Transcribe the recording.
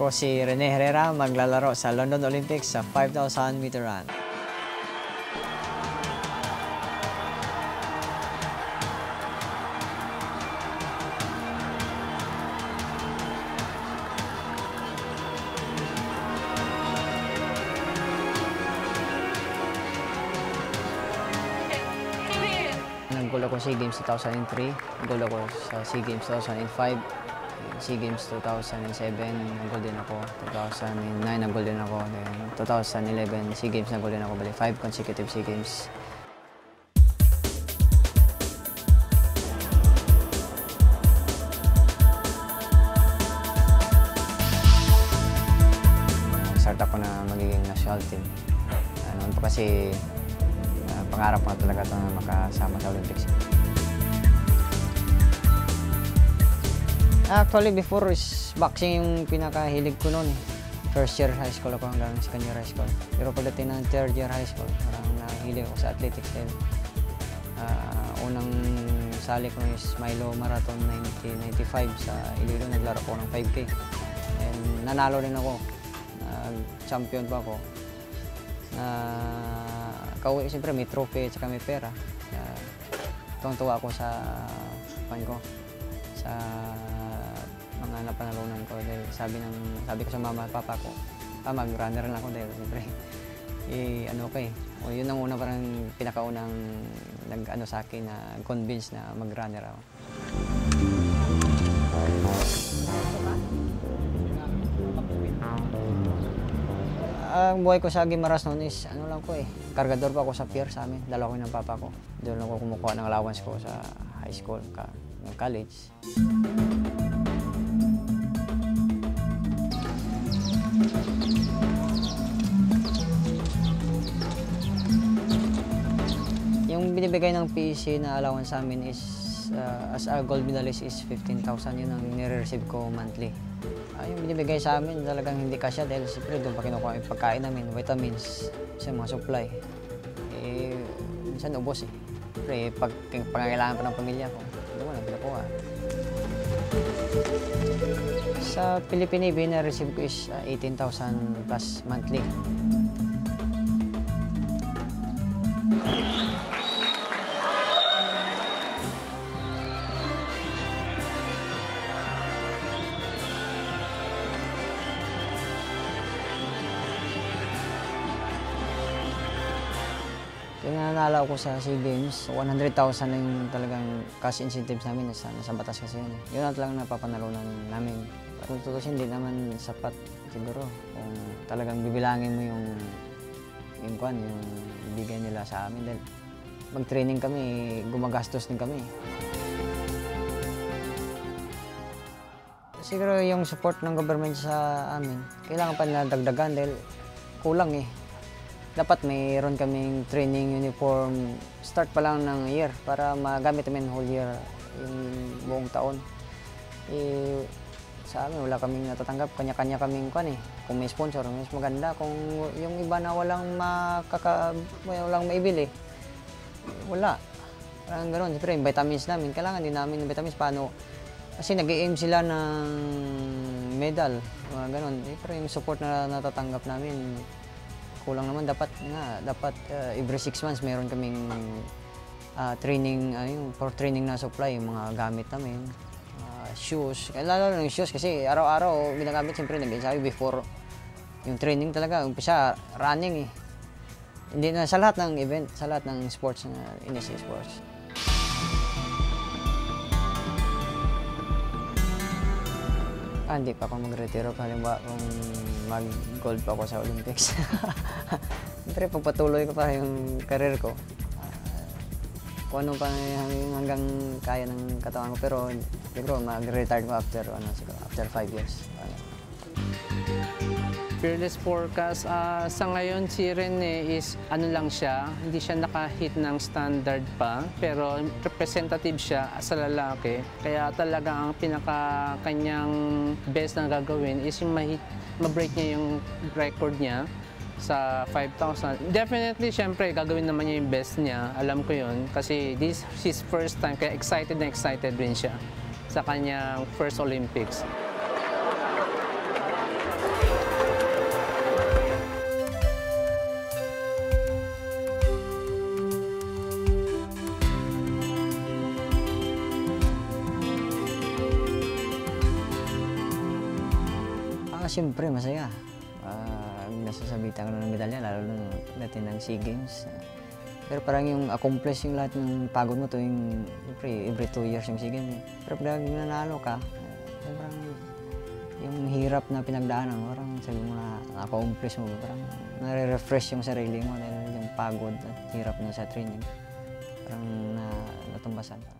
Ako si Rene Herrera, maglalaro sa London Olympics sa 5,000 meter run. Nag-goal ako SEA Games 2003, nag-goal ako sa SEA Games 2005, SEA Games 2007, nag-goal din ako, 2009 nag-goal din ako, then 2011 SEA Games nag-goal din ako, bali 5 consecutive SEA Games. Start ako na magiging national team. Ano pa kasi ah, pangarap ko na talaga ito na makasama sa Olympics. Actually, before is boxing yung pinakahilig ko noon. First year high school ako hanggang second year high school. Pero pagdating ng third year high school, parang nahilig ako sa athletics dahil ah, unang sali ko is Milo Marathon 1995 sa Iloilo. Naglaro ko ng 5K. And nanalo rin ako. Nag-champion pa ako. Na kauwi, siyempre may trophy at saka may pera. Kaya tuwang-tuwa ako sa pan ko sa napanalunan ko dahil sabi ng sabi ko sa mama at papa ko ah, mag-runner lang ako dahil siyempre eh, ano ko eh o yun ang una parang pinakaunang nag ano sa akin na convince na mag-runner ako. Ang buhay ko sa Gimaras noon is ano lang ko eh kargador pa ako sa pier sa amin dalawa ko ng papa ko. Doon ako kumukuha ng allowance ko sa high school ka, ng college Yung binibigay ng PEC na allowance sa amin is, uh, as a gold medalist is 15,000. Yun ang nire-receive ko monthly. Ah, yung binibigay sa amin talagang hindi kasya dahil siyempre doon pa kinukuha yung pagkain namin, vitamins, sa mga supply. Eh, minsan ubos eh. Siyempre, pag pangangailangan pa ng pamilya ko, doon ko lang pinakuha. Sa Philippine Navy, na-receive ko is uh, 18,000 plus monthly. Nanalo ako sa SEA Games, 100,000 na yung talagang cash incentives namin nasa, nasa batas kasi yun. Yun ang talagang napapanalunan namin. Kung tutusin, hindi naman sapat siguro kung talagang bibilangin mo yung yung kwan, yung bigay nila sa amin. Dahil mag-training kami, gumagastos din kami. Siguro yung support ng government sa amin, kailangan pa nila dagdagan dahil kulang eh dapat mayroon kaming training uniform start pa lang ng year para magamit namin whole year yung buong taon. Eh, sa amin wala kaming natatanggap, kanya-kanya kaming kwan eh. Kung may sponsor, mas maganda. Kung yung iba na walang makaka, walang maibili, wala. Parang gano'n. Siyempre, yung vitamins namin, kailangan din namin ng vitamins. Paano? Kasi nag aim sila ng medal, mga gano'n. Eh, pero yung support na natatanggap namin, kulang naman dapat nga dapat uh, every six months meron kaming uh, training uh, yung for training na supply yung mga gamit namin shoes eh, lalo yung shoes kasi araw-araw ginagamit siyempre nag-sabi before yung training talaga umpisa running eh hindi na sa lahat ng event sa lahat ng sports na NSA sports Ah, hindi pa ako magretiro. Halimbawa, kung mag-gold pa ako sa Olympics. Siyempre, pagpatuloy ko pa yung career ko. Kung ano pa yung hanggang kaya ng katawan ko. Pero siguro mag-retire ko after, ano, siguro, after five years. Ano. Fearless Forecast, ah, sa ngayon si Rene is ano lang siya, hindi siya naka-hit ng standard pa, pero representative siya sa lalaki. Kaya talaga ang pinaka kanyang best na gagawin is yung ma-break niya yung record niya sa 5,000. Definitely, syempre, gagawin naman niya yung best niya. Alam ko yun. Kasi this is his first time, kaya excited na excited rin siya sa kanyang first Olympics. Ah, siyempre, masaya. Nasasabitan ka na ng medalya, lalo na natin ng SEA Games. Pero parang yung accomplish yung lahat ng pagod mo tuwing, siyempre, every two years yung SEA Games. Pero pag nanalo ka, eh, parang yung hirap na pinagdaanan, parang sabi mo na na-accomplish mo, parang nare-refresh yung sarili mo dahil yung pagod at hirap na sa training. Parang na, natumbasan.